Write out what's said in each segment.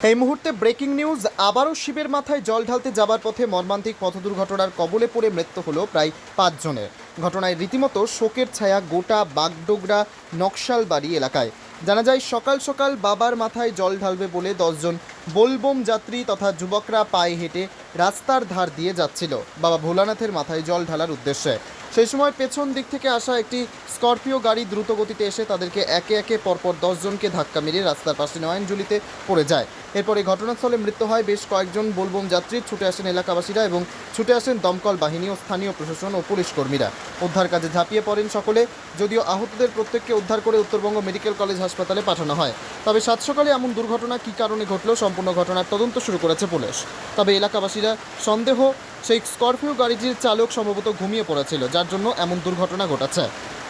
এই মুহূর্তে breaking news, আবারও শিবের মাথায় জল ঢালতে যাবার পথে মর্মান্তিক পথ দুর্ঘটনার কবলে পড়ে মৃত্যু হল প্রায় পাঁচজনের ঘটনায় রীতিমতো শোকের ছায়া গোটা বাগডোগরা, নকশালবাড়ি এলাকায়। জানা যায়, সকাল সকাল বাবার মাথায় জল ঢালবে বলে দশজন বোলবম যাত্রী তথা যুবকরা পায়ে হেঁটে রাস্তার ধার দিয়ে যাচ্ছিল। বাবা ভোলানাথের মাথায় জল ঢালার উদ্দেশ্যে। সেই সময় পেছন দিক থেকে আসা একটি স্করপিও গাড়ি দ্রুত গতিতে এসে তাদেরকে একে একে পরপর দশজনকে ধাক্কা মেরে রাস্তার পাশে নয়নজুলিতে পড়ে যায়। এরপরে ঘটনাস্থলে মৃত্যু হয় বেশ কয়েকজন বোলবম যাত্রী, ছুটে আসেন এলাকাবাসীরা এবং ছুটে আসেন দমকল বাহিনী ও স্থানীয় প্রশাসন ও পুলিশ কর্মীরা। উদ্ধার কাজে ঝাঁপিয়ে পড়েন সকলে, যদিও আহতদের প্রত্যেককে উদ্ধার করে উত্তরবঙ্গ মেডিকেল কলেজ হাসপাতালে পাঠানো হয়। তবে সাত সকালে এমন দুর্ঘটনা কী কারণে ঘটলো সম্পূর্ণ ঘটনার তদন্ত শুরু করেছে পুলিশ। তবে এলাকাবাসীরা সন্দেহ, সেই স্করপিও গাড়িটির চালক সম্ভবত ঘুমিয়ে পড়েছিল, যার জন্য এমন দুর্ঘটনা ঘটেছে।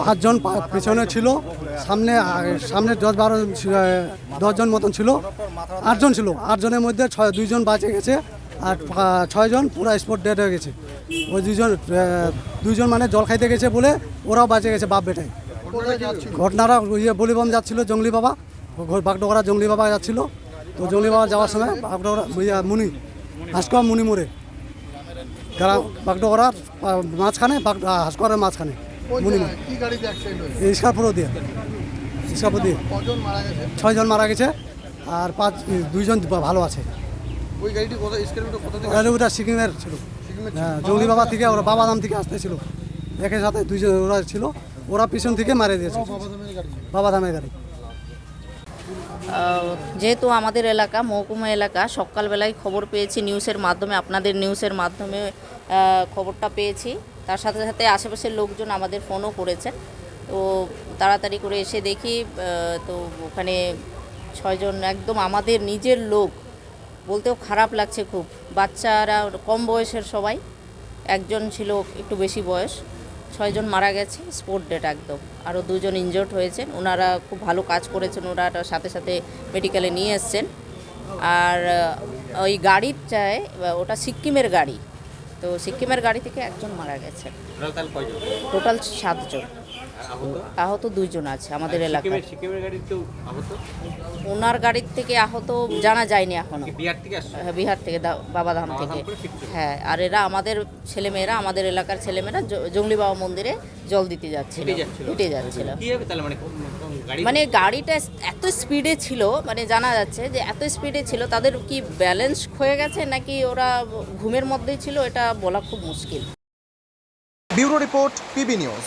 পাঁচজন পেছনে ছিল, সামনে সামনে দশ বারো দশজন মতন ছিল, আটজন ছিল। আটজনের মধ্যে ছয় দুইজন বাঁচে গেছে, আর ছয়জন পুরো স্পট ডেড হয়ে গেছে। ওই দুজন দুইজন মানে জল খাইতে গেছে বলে ওরাও বাঁচে গেছে বাপ বেটাই ঘটনাটা ইয়ে বলিবম যাচ্ছিল জঙ্গলি বাবা বাগডোগরা জঙ্গলি বাবা যাচ্ছিল। তো জঙ্গলি বাবা যাওয়ার সময় বাগডোগরা মুনি হাসকোয়া মুনিমুরে গ্রাম বাগডোগরার মাঝখানে হাসকোয়ারের মাঝখানে মুনি মোড়। কি গাড়িতে অ্যাক্সিডেন্ট হয়েছে? ইস্কারপুর দিয়ে ইস্কারপুর দিয়ে ছয়জন মারা গেছে আর পাঁচ দুইজন ভালো আছে। ওই গাড়িটি ওটা সিকিমের ছিল। হ্যাঁ জঙ্গলি বাবা থেকে ওরা বাবা বাবাধাম থেকে আসতেছিল একের সাথে দুইজন ওরা ছিল। ওরা পিছন থেকে মারে দিয়েছে। বাবাধামের গাড়ি। ছিল। গাড়ি। যেহেতু আমাদের এলাকা, মহকুমা এলাকা, সকালবেলায় খবর পেয়েছি নিউজের মাধ্যমে, আপনাদের নিউজের মাধ্যমে খবরটা পেয়েছি। তার সাথে সাথে আশেপাশের লোকজন আমাদের ফোনও করেছে। তো তাড়াতাড়ি করে এসে দেখি তো ওখানে ছয়জন একদম আমাদের নিজের লোক। বলতেও খারাপ লাগছে খুব। বাচ্চারা কম বয়সের সবাই, একজন ছিল একটু বেশি বয়স। ছয়জন মারা গেছে স্পোর্ট ডেট একদম। আরও দুজন ইনজোর্ড হয়েছেন। ওনারা খুব ভালো কাজ করেছেন ওনারা সাথে সাথে মেডিকেলে নিয়ে এসছেন। আর ওই গাড়ির চায় ওটা সিকিমের গাড়ি। তো সিকিমের গাড়ি থেকে একজন মারা গেছে টোটাল সাতজন। আহত? দুইজন আছে আমাদের এলাকায়। গাড়ির ওনার গাড়ির থেকে আহত জানা যায়নি এখনও। বিহার থেকে আসছে? হ্যাঁ, বিহার থেকে বাবাধাম থেকে। হ্যাঁ আর এরা আমাদের ছেলেমেয়েরা আমাদের এলাকার ছেলেমেয়েরা জ- জঙ্গলি বাবা মন্দিরে জল দিতে যাচ্ছিল হেঁটে যাচ্ছিল? হেঁটে যাচ্ছিল। কি হবে তাহলে? মানে মানে গাড়িটা এত স্পিডে ছিল মানে জানা যাচ্ছে যে এত স্পিডে ছিল তাদের কি ব্যালেন্স হয়ে গেছে নাকি ওরা ঘুমের মধ্যেই ছিল এটা বলা খুব মুশকিল। Bureau report PB news.